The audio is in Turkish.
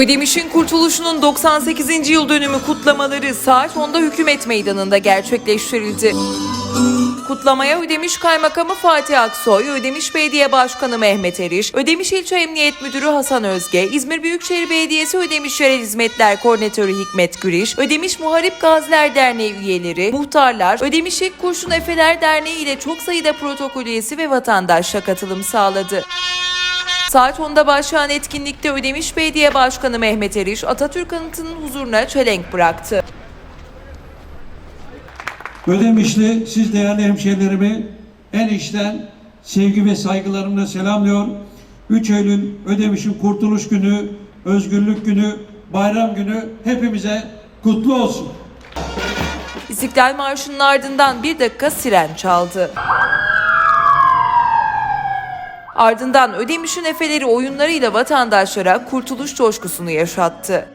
Ödemiş'in kurtuluşunun 98. yıl dönümü kutlamaları saat 10'da Hükümet Meydanı'nda gerçekleştirildi. Kutlamaya Ödemiş Kaymakamı Fatih Aksoy, Ödemiş Belediye Başkanı Mehmet Eriş, Ödemiş İlçe Emniyet Müdürü Hasan Özge, İzmir Büyükşehir Belediyesi Ödemiş Yerel Hizmetler Koordinatörü Hikmet Gürüş, Ödemiş Muharip Gaziler Derneği üyeleri, muhtarlar, Ödemiş İlk Kurşun Efeler Derneği ile çok sayıda protokol üyesi ve vatandaşla katılım sağladı. Saat 10'da başlayan etkinlikte Ödemiş Belediye Başkanı Mehmet Eriş, Atatürk Anıtı'nın huzuruna çelenk bıraktı. Ödemişli siz değerli hemşehrilerimi en içten sevgi ve saygılarımla selamlıyor. 3 Eylül Ödemiş'in kurtuluş günü, özgürlük günü, bayram günü hepimize kutlu olsun. İstiklal Marşı'nın ardından bir dakika siren çaldı. Ardından Ödemiş'in Efeleri oyunlarıyla vatandaşlara kurtuluş coşkusunu yaşattı.